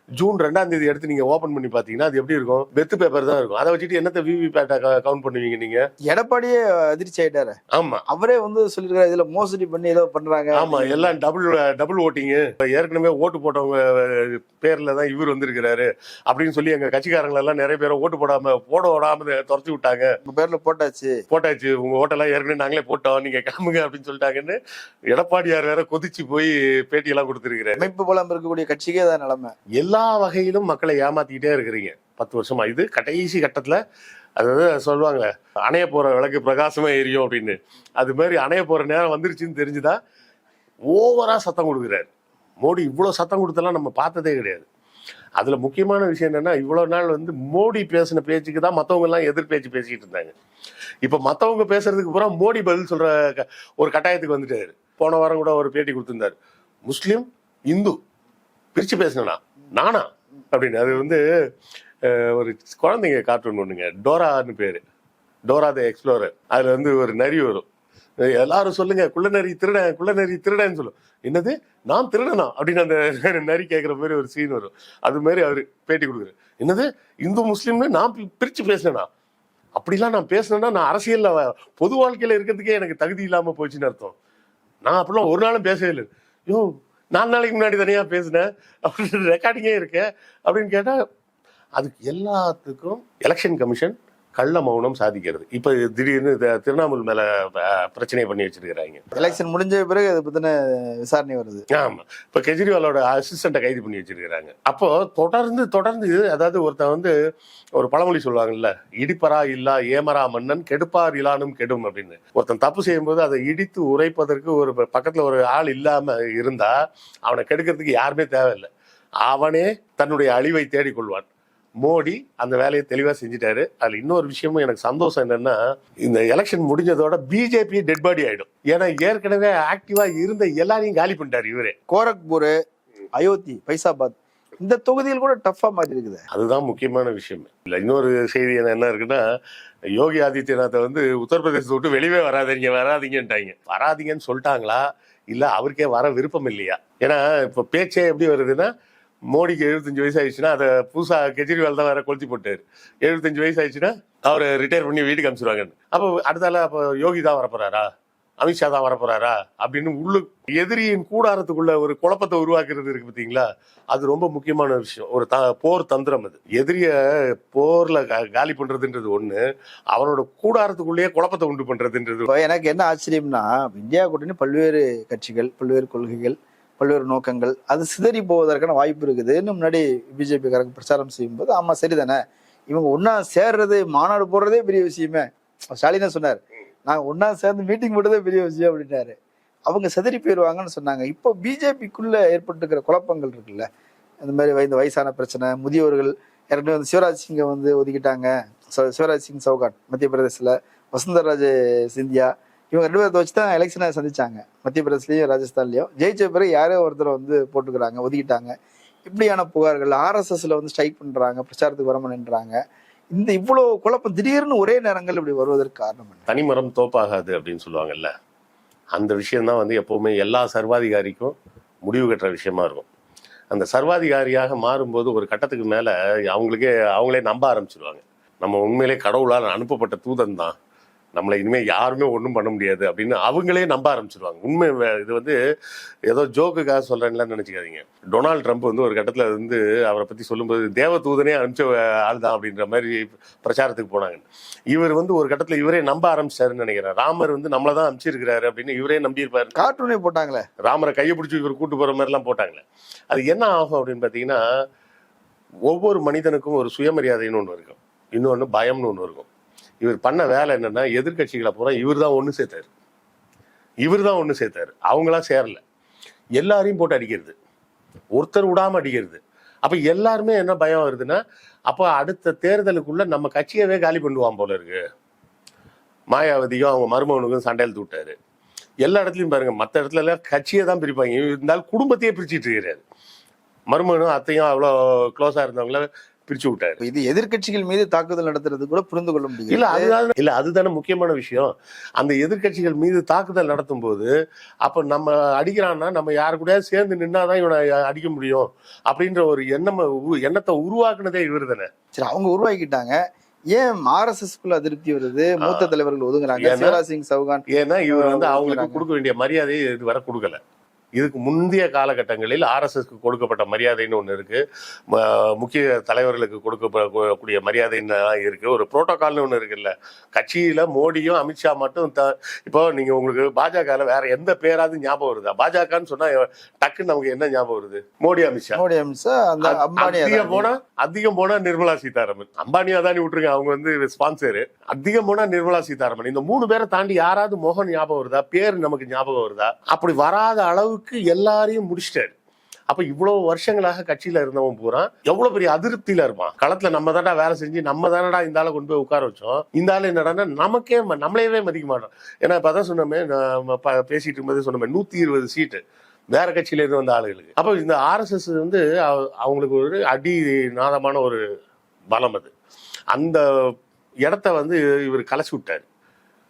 ஜூன் ரெண்டாம் தேதி எடுத்து நீங்க ஓபன் பண்ணி பாத்தீங்கன்னா அது எப்படி இருக்கும்? வெத்து பேப்பர் தான் இருக்கும். அதை வச்சுட்டு என்னத்த விவிபேட்டை கவுண்ட் பண்ணுவீங்க நீங்க? எடப்பாடியே அதிர்ச்சி ஆயிட்டாரு. ஆமா. அவரே வந்து சொல்லிருக்காரு இதுல மோசடி பண்ணி ஏதோ பண்றாங்க. ஆமா எல்லாம் டபுள் டபுள் ஓட்டிங்கு ஏற்கனவே ஓட்டு போட்டவங்க பேர்ல தான் இவர் வந்திருக்கிறாரு. அப்படின்னு சொல்லி எங்க கட்சிக்காரங்க எல்லாம் நிறைய பேரை ஓட்டு போடாம போட விடாம துரத்தி விட்டாங்க. உங்க பேர்ல போட்டாச்சு. போட்டாச்சு. உங்க ஓட்டெல்லாம் ஏற்கனவே நாங்களே போட்டோம். நீங்க கிளம்புங்க அப்படின்னு சொல்லிட்டாங்கன்னு எடப்பாடியார் வேற கொதிச்சு போய் பேட்டியெல்லாம் கொடுத்துருக்கிறாரு. அமைப்பு போலாம இருக்கக்கூடிய கட்சிக்கே தான் நிலைமை. எல்லா எல்லா வகையிலும் மக்களை ஏமாத்திக்கிட்டே இருக்கிறீங்க. பத்து வருஷமா. இது கடைசி கட்டத்துல அதாவது சொல்லுவாங்க அணைய போற விளக்கு பிரகாசமே எரியும் அப்படின்னு. அது மாதிரி அணைய போற நேரம் வந்துருச்சுன்னு தெரிஞ்சுதான் ஓவரா சத்தம் கொடுக்குறாரு. மோடி இவ்வளவு சத்தம் கொடுத்தெல்லாம் நம்ம பார்த்ததே கிடையாது. அதுல முக்கியமான விஷயம் என்னன்னா இவ்வளவு நாள் வந்து மோடி பேசின பேச்சுக்கு தான் மத்தவங்க எல்லாம் எதிர் பேச்சு பேசிக்கிட்டு இருந்தாங்க. இப்ப மத்தவங்க பேசுறதுக்கு பூரா மோடி பதில் சொல்ற க- ஒரு கட்டாயத்துக்கு வந்துட்டாரு. போன வாரம் கூட ஒரு பேட்டி கொடுத்திருந்தாரு. முஸ்லிம் இந்து பிரிச்சு பேசினா நானா? அப்படின்னு. அது வந்து ஒரு குழந்தைங்க கார்ட்டூன் ஒன்றுங்க டோரான்னு பேர். Dora the explorer. அதில் வந்து ஒரு நரி வரும். எல்லாரும் சொல்லுங்க குள்ள நரி திருடன் குள்ள நரி திருடன்னு சொல்லும் என்னது? நான் திருடனா? அப்படின்னு அந்த நரி கேட்குற மாதிரி ஒரு சீன் வரும். அது மாதிரி அவர் பேட்டி கொடுக்குறாரு. என்னது? இந்து முஸ்லீம்னு நான் பிரித்து பேசினேனா? அப்படிலாம் நான் பேசினேன்னா நான் அரசியலில் பொது வாழ்க்கையில் இருக்கிறதுக்கே எனக்கு தகுதி இல்லாமல் போச்சுன்னு அர்த்தம். நான் அப்படிலாம் ஒரு நாளும் பேசவே இல்லை. யோ நாலு நாளைக்கு முன்னாடி தனியாக பேசினேன்? அப்படின்னு ரெக்கார்டிங்கே இருக்கு அப்படின்னு கேட்டால் அதுக்கு எல்லாத்துக்கும் எலெக்ஷன் கமிஷன் கள்ள மௌனம் சாதிக்கிறது. இப்ப திடீர்னு த- திரிணாமுல் மேல அஹ், பிரச்சனை பண்ணி வச்சிருக்கிறாங்க. எலெக்ஷன் முடிஞ்ச பிறகு அதை பத்தின விசாரணை வருது. ஆமா. இப்ப கெஜ்ரிவாலோட அசிஸ்டண்ட்டை கைது பண்ணி வச்சிருக்கிறாங்க. அப்போ தொடர்ந்து தொடர்ந்து அதாவது ஒருத்தன் வந்து ஒரு பழமொழி சொல்லுவாங்கல்ல இடிப்பரா இல்லா ஏமரா மன்னன் கெடுப்பார் இலானும் கெடும் அப்படின்னு. ஒருத்தன் தப்பு செய்யும்போது அதை இடித்து உரைப்பதற்கு ஒரு பக்கத்துல ஒரு ஆள் இல்லாம இருந்தா அவனை கெடுக்கிறதுக்கு யாருமே தேவையில்லை. அவனே தன்னுடைய அழிவை தேடிக்கொள்வான். மோடி அந்த வேலையை தெளிவா செஞ்சுட்டாரு. அதுல இன்னொரு விஷயமும் எனக்கு சந்தோஷம் என்னன்னா இந்த எலெக்ஷன் முடிஞ்சதோட பிஜேபி டெட் பாடி ஆயிடும். ஏன்னா ஏற்கனவே ஆக்டிவா இருந்த எல்லாரையும் காலி பண்ணிட்டாரு இவரே. கோரக்பூர் அயோத்தி பைசாபாத் இந்த தொகுதியில் கூட டஃபா மாறி இருக்குது. அதுதான் முக்கியமான விஷயம். இல்ல இன்னொரு செய்தி என்ன என்ன இருக்குன்னா யோகி ஆதித்யநாத்தை வந்து உத்தரப்பிரதேசத்தை விட்டு வெளியே வராதீங்க வராதீங்கன்ட்டாங்க. வராதீங்கன்னு சொல்லிட்டாங்களா? இல்ல அவருக்கே வர விருப்பம் இல்லையா? ஏன்னா இப்ப பேச்சே எப்படி வருதுன்னா மோடிக்கு எழுபத்தஞ்சு வயசு ஆயிடுச்சுன்னா அதை புதுசா கெஜ்ரிவால் தான் வேற கொளுத்தி போட்டார். எழுபத்தஞ்சு வயசு ஆயிடுச்சுன்னா அவரை ரிட்டையர் பண்ணி வீட்டுக்கு அனுப்பிச்சிருவாங்கன்னு அப்போ அடுத்தால அப்போ யோகி தான் வரப்போறாரா? அமித்ஷா தான் வரப்போறாரா? அப்படின்னு உள்ள எதிரியின் கூடாரத்துக்குள்ள ஒரு குழப்பத்தை உருவாக்குறது இருக்கு பார்த்தீங்களா அது ரொம்ப முக்கியமான விஷயம். ஒரு த போர் தந்திரம் அது. எதிரிய போர்ல காலி பண்றதுன்றது ஒண்ணு அவனோட கூடாரத்துக்குள்ளேயே குழப்பத்தை உண்டு பண்றதுன்றது. எனக்கு என்ன ஆச்சரியம்னா இந்தியா கூட்டணி பல்வேறு கட்சிகள் பல்வேறு கொள்கைகள் பல்வேறு நோக்கங்கள். அது சிதறி போவதற்கான வாய்ப்பு இருக்குதுன்னு முன்னாடி பிஜேபி காரங்க பிரச்சாரம் செய்யும்போது ஆமாம் சரிதானே. இவங்க ஒன்றா சேர்றது மாநாடு போடுறதே பெரிய விஷயமே. ஸ்டாலினே சொன்னார். நாங்கள் ஒன்றா சேர்ந்து மீட்டிங் போட்டதே பெரிய விஷயம் அப்படின்னாரு. அவங்க சிதறி போயிடுவாங்கன்னு சொன்னாங்க. இப்போ பிஜேபிக்குள்ள ஏற்பட்டிருக்கிற குழப்பங்கள் இருக்குல்ல. இந்த மாதிரி இந்த வயசான பிரச்சனை முதியோர்கள் ஏற்கனவே வந்து சிவராஜ் சிங்கை வந்து ஒதுக்கிட்டாங்க. ச- சிவராஜ் சிங் சௌகான் மத்திய பிரதேசில் வசுந்தராஜ் சிந்தியா இவங்க ரெண்டு பேர்த்த வச்சு தான் எலெக்ஷனை சந்திச்சாங்க. மத்திய பிரதேசலையும் ராஜஸ்தான்லயும் ஜெயிச்ச பிறகு யாரோ ஒருத்தரை வந்து போட்டுக்கிறாங்க ஒதுக்கிட்டாங்க. இப்படியான புகார்கள் ஆர்எஸ்எஸ்ல வந்து ஸ்ட்ரைக் பண்றாங்க பிரச்சாரத்துக்கு வரமா நின்றாங்க இந்த இவ்வளவு குழப்பம் திடீர்னு ஒரே நேரங்கள் இப்படி வருவதற்கு காரணம் தனிமரம் தோப்பாகாது அப்படின்னு சொல்லுவாங்கல்ல. அந்த விஷயம்தான் வந்து எப்பவுமே எல்லா சர்வாதிகாரிக்கும் முடிவு கட்டுற விஷயமா இருக்கும். அந்த சர்வாதிகாரியாக மாறும்போது ஒரு கட்டத்துக்கு மேல அவங்களுக்கே அவங்களே நம்ப ஆரம்பிச்சிருவாங்க. நம்ம உண்மையிலே கடவுளால் அனுப்பப்பட்ட தூதன் தான். நம்மளை இனிமே யாருமே ஒன்றும் பண்ண முடியாது அப்படின்னு அவங்களே நம்ப ஆரம்பிச்சிருவாங்க. உண்மை இது வந்து ஏதோ ஜோக்குக்காக சொல்றேன்லாம் நினைச்சுக்காதீங்க. டொனால்ட் ட்ரம்ப் வந்து ஒரு கட்டத்துல வந்து அவரை பத்தி சொல்லும்போது தேவ தூதனே அனுப்பிச்ச ஆள் தான் அப்படின்ற மாதிரி பிரச்சாரத்துக்கு போனாங்க. இவர் வந்து ஒரு கட்டத்துல இவரே நம்ப ஆரம்பிச்சாருன்னு நினைக்கிறேன். ராமர் வந்து நம்மள தான் அனுப்பிச்சிருக்கிறாரு அப்படின்னு இவரே நம்பியிருப்பாரு. கார்ட்டூனே போட்டாங்களே. ராமரை கையை பிடிச்சி இவர் கூட்டு போற மாதிரிலாம் போட்டாங்களே. அது என்ன ஆகும் அப்படின்னு பார்த்தீங்கன்னா ஒவ்வொரு மனிதனுக்கும் ஒரு சுயமரியாதைன்னு ஒன்று இருக்கும். இன்னொன்று பயம்னு ஒன்று இருக்கும். இவர் பண்ண வேலை என்னன்னா எதிர்க்கட்சிகளை பூரா இவர் தான் ஒன்று சேர்த்தாரு. இவர் தான் ஒன்று சேர்த்தாரு. அவங்களா சேரல. எல்லாரையும் போட்டு அடிக்கிறது. ஒருத்தர் விடாம அடிக்கிறது. அப்ப எல்லாருமே என்ன பயம் வருதுன்னா அப்ப அடுத்த தேர்தலுக்குள்ள நம்ம கட்சியவே காலி பண்ணுவான் போல இருக்கு. மாயாவதியும் அவங்க மருமகனுக்கும் சண்டையில் தூட்டாரு எல்லா இடத்துலயும் பாருங்க மற்ற இடத்துல எல்லாம் கட்சியை தான் பிரிப்பாங்க. இருந்தாலும் குடும்பத்தையே பிரிச்சுட்டு இருக்கிறாரு. மருமகனும் அத்தையும் அவ்வளோ க்ளோஸாக இருந்தவங்கள பிரிச்சு விட்டாரு. இது எதிர்க்கட்சிகள் மீது தாக்குதல் நடத்துறது கூட புரிந்து கொள்ள முடியல இல்ல அதுதான் இல்ல அதுதானே முக்கியமான விஷயம். அந்த எதிர்க்கட்சிகள் மீது தாக்குதல் நடத்தும் போது அப்ப நம்ம அடிக்கிறான்னா நம்ம யாரு கூட சேர்ந்து நின்னாதான் இவனை அடிக்க முடியும் அப்படின்ற ஒரு எண்ணம் எண்ணத்தை உருவாக்குனதே இவர் தானே. சரி அவங்க உருவாக்கிட்டாங்க. ஏன் ஆர்எஸ்எஸ்குள்ள அதிருப்தி வருது? மூத்த தலைவர்கள் ஒதுங்குறாங்க. சிவராஜ் சிங் சௌகான் ஏன்னா இவர் வந்து அவங்களுக்கு. கொடுக்க வேண்டிய மரியாதையை இதுவரை கொடுக்கல. இதுக்கு முந்தைய காலகட்டங்களில் ஆர்எஸ்எஸ்க்கு கொடுக்கப்பட்ட மரியாதைன்னு ஒன்று இருக்கு. ம- முக்கிய தலைவர்களுக்கு கொடுக்கக்கூடிய மரியாதைன்னு இருக்கு. ஒரு புரோட்டோகால்னு ஒன்று இருக்குல்ல. கட்சியில மோடியும் அமித்ஷா மட்டும் த- இப்போ நீங்க உங்களுக்கு பாஜக வேற எந்த பேராவது ஞாபகம் வருதா? பாஜகன்னு சொன்னா டக்குன்னு நமக்கு என்ன ஞாபகம் வருது? மோடி அமித்ஷா. மோடி அமித்ஷா அதிகம் அதானி. போனா அதிகம் போனா நிர்மலா சீதாராமன். அம்பானி அதானி விட்டுருங்க அவங்க வந்து ஸ்பான்சரு அதிகம் போனா நிர்மலா சீதாராமன். இந்த மூணு பேரை தாண்டி யாராவது முகம் ஞாபகம் வருதா? பேர் நமக்கு ஞாபகம் வருதா? அப்படி வராத அளவுக்கு எல்லாரையும் முடிச்சிட்டாரு. அப்ப இவ்வளவு வருஷங்களாக கட்சியில இருந்தவன் பூரா எவ்வளவு பெரிய அதிருப்தியில இருப்பான். களத்துல நம்ம தானடா வேலை செஞ்சு நம்ம தானடா இந்த ஆளை கொண்டு போய் உட்கார வச்சோம். இந்த ஆளு என்னடான்னா நமக்கே ம- நம்மளையவே மதிக்க மாட்டோம். ஏன்னா இப்பதான் சொன்னோமே பேசிட்டு இருக்கும்போது சொன்னோமே நூத்தி இருபது சீட்டு. வேற கட்சியில இருந்து வந்த ஆளுகளுக்கு. அப்போ இந்த ஆர்எஸ்எஸ் வந்து அவங்களுக்கு ஒரு அடி நாதமான ஒரு பலம் அது. அந்த இடத்த வந்து இவர் கலைச்சு விட்டாரு.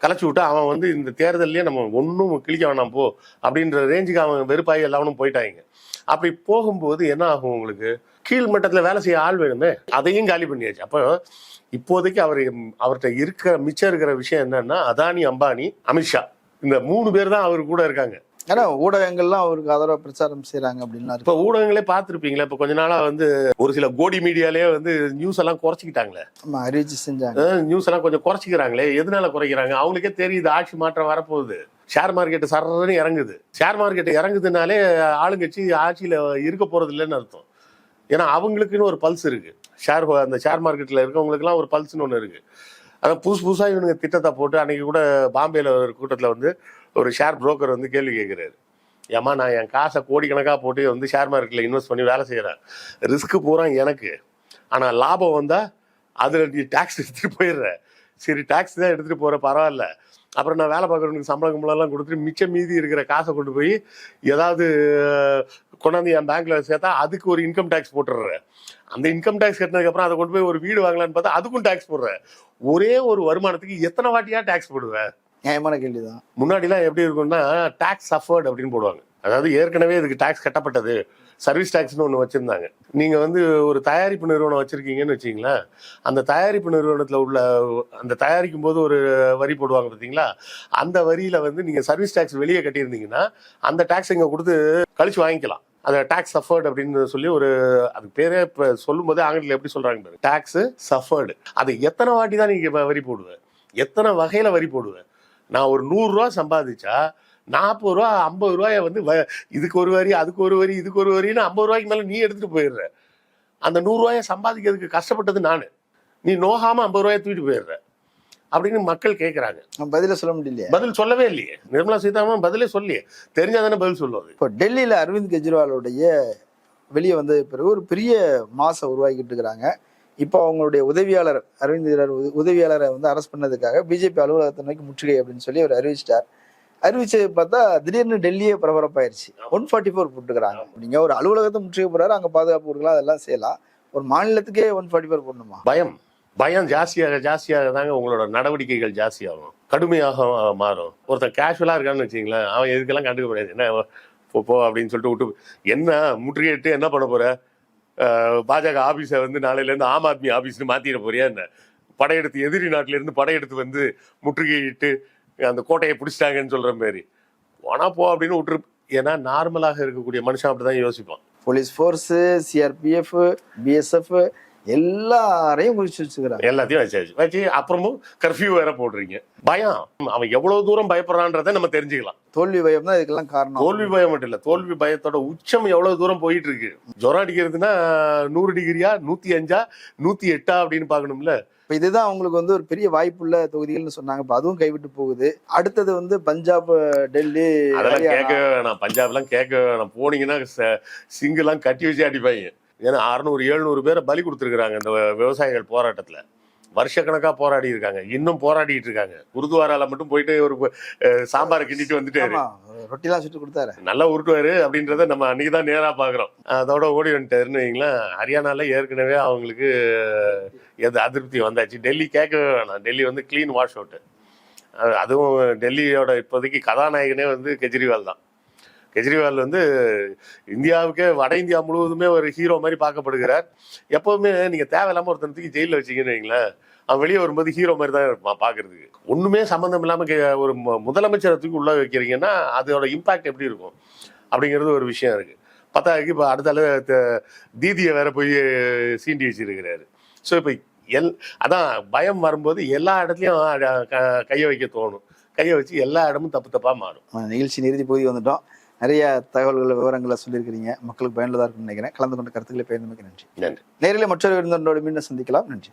கலைச்சி விட்டு அவன் வந்து இந்த தேர்தல்லையே நம்ம ஒன்றும் கிழிக்க வேணாம் போ. அப்படின்ற ரேஞ்சுக்கு அவன் வெறுப்பாகி எல்லாரும் போயிட்டாங்க. அப்படி போகும்போது என்ன ஆகும் உங்களுக்கு? கீழ் மட்டத்தில் வேலை செய்ய ஆள் வேணுமே? அதையும் காலி பண்ணியாச்சு. அப்போ இப்போதைக்கு அவர் அவர்கிட்ட இருக்கிற மிச்சம் இருக்கிற விஷயம் என்னன்னா அதானி அம்பானி அமித்ஷா. இந்த மூணு பேர் தான் அவர் கூட இருக்காங்க. ஏன்னா ஊடகங்கள்லாம் அவருக்கு ஆதரவா பிரச்சாரம் செய்யறாங்க அப்படின்லாம் இருக்கு இப்ப ஊடகங்களே பார்த்திருப்பீங்களா? இப்ப கொஞ்ச நாளா வந்து ஒரு சில கோடி மீடியாலே வந்து நியூஸ் எல்லாம் குறைச்சிக்கிட்டாங்களே. ஆமா அறிவிச்சு செஞ்சாங்க. நியூஸ் எல்லாம் கொஞ்சம் குறைச்சிக்கிறாங்களே எதனால குறைக்கிறாங்க? அவங்களுக்கே தெரியுது ஆட்சி மாற்றம் வரப்போகுது. ஷேர் மார்க்கெட் சரன்னு இறங்குது. ஷேர் மார்க்கெட் இறங்குதுனாலே ஆளுங்கட்சி ஆட்சியில இருக்க போறது இல்லைன்னு அர்த்தம். ஏன்னா அவங்களுக்குன்னு ஒரு பல்ஸ் இருக்கு. ஷேர் அந்த ஷேர் மார்க்கெட்ல இருக்கவங்களுக்குலாம் ஒரு பல்ஸ்னு ஒன்று இருக்கு. அதான் புதுசு புதுசா இவனுங்க திட்டத்தை போட்டு அன்னைக்கு கூட பாம்பேல ஒரு கூட்டத்துல வந்து ஒரு ஷேர் புரோக்கர் வந்து கேள்வி கேட்குறாரு. ஏம்மா நான் என் காசை கோடிக்கணக்காக போட்டு வந்து ஷேர் மார்க்கெட்டில் இன்வெஸ்ட் பண்ணி வேலை செய்கிறேன் ரிஸ்க்கு பூரா எனக்கு. ஆனால் லாபம் வந்தால் அதில் நீ டேக்ஸ் எடுத்துகிட்டு போயிடுற. சரி டேக்ஸ் தான் எடுத்துகிட்டு போகிற பரவாயில்ல. அப்புறம் நான் வேலை பார்க்குறவனுக்கு சம்பளம் கும்பலெல்லாம் கொடுத்துட்டு மிச்சம் மீதி இருக்கிற காசை கொண்டு போய் ஏதாவது கொண்டாந்து என் பேங்க்கில் சேர்த்தா அதுக்கு ஒரு இன்கம் டேக்ஸ் போட்டுடுறேன் அந்த இன்கம் டேக்ஸ் கட்டினதுக்கப்புறம் அதை கொண்டு போய் ஒரு வீடு வாங்கலான்னு பார்த்தா அதுக்கும் டேக்ஸ் போடுறேன் ஒரே ஒரு வருமானத்துக்கு எத்தனை வாட்டியாக டேக்ஸ் போடுவேன் நியாயமான கேள்விதான். முன்னாடிலாம் எப்படி இருக்கும்னா டாக்ஸ் சஃபர்ட் அப்படின்னு போடுவாங்க. அதாவது ஏற்கனவே இதுக்கு டாக்ஸ் கட்டப்பட்டது. சர்வீஸ் டாக்ஸ்னு ஒன்று வச்சுருந்தாங்க. நீங்கள் வந்து ஒரு தயாரிப்பு நிறுவனம் வச்சுருக்கீங்கன்னு வச்சிங்களேன். அந்த தயாரிப்பு நிறுவனத்தில் உள்ள அந்த தயாரிக்கும் போது ஒரு வரி போடுவாங்க பார்த்தீங்களா அந்த வரியில் வந்து நீங்கள் சர்வீஸ் டாக்ஸ் வெளியே கட்டியிருந்தீங்கன்னா அந்த டாக்ஸ் இங்கே கொடுத்து கழிச்சு வாங்கிக்கலாம். அந்த டாக்ஸ் சஃபர்டு அப்படின்னு சொல்லி ஒரு அது பேரே இப்போ சொல்லும்போது ஆங்கிலத்தில் எப்படி சொல்கிறாங்க டேக்ஸு சஃபர்டு அது எத்தனை வாட்டி தான் நீங்கள் வரி போடுவேன் எத்தனை வகையில் வரி போடுவேன் நான் ஒரு நூறுரூவா சம்பாதிச்சா நாற்பது ரூபா ஐம்பது ரூபாய வந்து வ- இதுக்கு ஒரு வரி அதுக்கு ஒரு வரி இதுக்கு ஒரு வரின்னு ஐம்பது ரூபாய்க்கு மேலே நீ எடுத்துட்டு போயிடுற. அந்த நூறுரூவாயை சம்பாதிக்கிறதுக்கு கஷ்டப்பட்டது நான். நீ நோகாம ஐம்பது ரூபாயை தூக்கிட்டு போயிடுற. அப்படின்னு மக்கள் கேட்குறாங்க பதில சொல்ல முடியலையே. பதில் சொல்லவே இல்லையே. நிர்மலா சீதாராமன் பதிலே சொல்லியே தெரிஞ்சாதானே பதில் சொல்லுவது இப்போ டெல்லியில அரவிந்த் கெஜ்ரிவாலுடைய வெளியே வந்த பிறகு ஒரு பெரிய மாசை உருவாக்கிட்டு இருக்கிறாங்க. இப்போ அவங்களுடைய உதவியாளர் அரவிந்த் உதவியாளரை வந்து அரெஸ்ட் பண்ணதுக்காக பிஜேபி அலுவலகத்தை நோக்கி முற்றுகை அப்படின்னு சொல்லி அவர் அறிவிச்சிட்டார். அறிவிச்சது பார்த்தா திடீர்னு டெல்லியே பரபரப்பாயிருச்சு. ஒன் ஃபார்ட்டி ஃபோர் போட்டுக்கிறாங்க நீங்க ஒரு அலுவலகத்தை முற்றுகை போறாரு அங்க பாதுகாப்பு கொடுக்கலாம் அதெல்லாம் செய்யலாம். ஒரு மாநிலத்துக்கே ஒன் ஃபார்ட்டி ஃபோர் போடணுமா? பயம். பயம் ஜாஸ்தியாக ஜாஸ்தியாக தாங்க உங்களோட நடவடிக்கைகள் ஜாஸ்தியாகும். கடுமையாக மாறும். ஒருத்தன் கேஷுவலாக இருக்கான்னு வச்சிங்களேன் அவன் எதுக்கெல்லாம் கண்டுக்க முடியாது. என்ன போ அப்படின்னு சொல்லிட்டு விட்டு என்ன முற்றுகையிட்டு என்ன பண்ண போற? அஹ், பாஜக ஆபீஸை வந்து நாளையிலேருந்து ஆம் ஆத்மி ஆபீஸ்னு மாற்றிட போறியா என்ன? படையெடுத்து எதிரி நாட்டிலேருந்து படையெடுத்து வந்து முற்றுகையிட்டு அந்த கோட்டையை பிடிச்சிட்டாங்கன்னு சொல்ற மாதிரி. போனா போ அப்படின்னு விட்டுரு. ஏன்னா நார்மலாக இருக்கக்கூடிய மனுஷன் அப்படிதான் யோசிப்பான். போலீஸ் ஃபோர்ஸு சிஆர்பிஎஃப் பிஎஸ்எஃப் எல்லாரையும் குறிச்சு வச்சுக்கிறாங்க. எல்லாத்தையும் வச்சாச்சு வச்சு அப்புறமும் கர்ஃபியூ வேற போடுறீங்க. பயம். அவன் எவ்வளவு தூரம் பயப்படுறான்றதை நம்ம தெரிஞ்சுக்கலாம். தோல்வி பயம் தான் இதுக்கெல்லாம் காரணம். தோல்வி பயம் மட்டும் இல்ல. தோல்வி பயத்தோட உச்சம் எவ்வளவு தூரம் போயிட்டு இருக்கு ஜுரம் அடிக்கிறதுனா நூறு டிகிரியா நூத்தி அஞ்சா நூத்தி எட்டா அப்படின்னு பாக்கணும்ல இப்ப இதுதான் அவங்களுக்கு வந்து ஒரு பெரிய வாய்ப்புள்ள தொகுதிகள்னு சொன்னாங்க. இப்ப அதுவும் கைவிட்டு போகுது. அடுத்தது வந்து பஞ்சாப் டெல்லி அதெல்லாம். கேட்கவே வேணாம். பஞ்சாப்லாம் கேட்கவே வேணாம். போனீங்கன்னா சிங்கெல்லாம் கட்டி வச்சு அடிப்பாங்க. ஏன்னா அறுநூறு எழுநூறு பேரை பலி கொடுத்துருக்குறாங்க இந்த விவசாயிகள் போராட்டத்துல. வருஷக்கணக்கா போராடி இருக்காங்க. இன்னும் போராடிட்டு இருக்காங்க. குருத்வாரால மட்டும் போயிட்டு ஒரு சாம்பாரை கிண்டிட்டு வந்துட்டாரு. ரொட்டிலாம் சுட்டு கொடுத்தாரு. நல்லா உருட்டுவாரு அப்படின்றத நம்ம அன்னைக்கு தான் நேரா பாக்குறோம். அதோட ஓடி வந்துட்டாருன்னு வைங்களேன் ஹரியானால ஏற்கனவே அவங்களுக்கு எது அதிருப்தி வந்தாச்சு. டெல்லி கேட்கவே வேணாம். டெல்லி வந்து க்ளீன் வாஷ் அவுட் அதுவும் டெல்லியோட இப்போதைக்கு கதாநாயகனே வந்து கெஜ்ரிவால் தான். கெஜ்ரிவால் வந்து இந்தியாவுக்கே வட இந்தியா முழுவதுமே ஒரு ஹீரோ மாதிரி பார்க்கப்படுகிறார். எப்போதுமே நீங்க தேவையில்லாம ஒருத்தன் தூக்கி ஜெயிலில் வச்சீங்கன்னு வைங்களேன் அவன் வெளியே வரும்போது ஹீரோ மாதிரி தான் இருப்பான் பார்க்கறதுக்கு. ஒண்ணுமே சம்மந்தம் இல்லாம ஒரு மு- முதலமைச்சரை தூக்கி உள்ள வைக்கிறீங்கன்னா அதோட இம்பாக்ட் எப்படி இருக்கும்? அப்படிங்கிறது ஒரு விஷயம் இருக்கு. பத்தாக்கு இப்போ அடுத்த த- தீதியை வேற போய் சீண்டி வச்சிருக்கிறாரு. ஸோ இப்போ எல் அதான் பயம் வரும்போது எல்லா இடத்துலையும் கையை வைக்க தோணும். கையை வச்சு எல்லா இடமும் தப்பு தப்பா மாறும். நிகழ்ச்சி நிறுத்தி போய் வந்துட்டோம். நிறைய தகவல்கள் விவரங்களை சொல்லியிருக்கிறீங்க. மக்களுக்கு பயனுள்ளதா இருக்கும்னு நினைக்கிறேன். கலந்து கொண்ட கருத்துக்களை பயன்படுத்த நன்றி. நன்றி. நேரில் மற்றொரு விருந்தோடு மீண்டும் சந்திக்கலாம். நன்றி.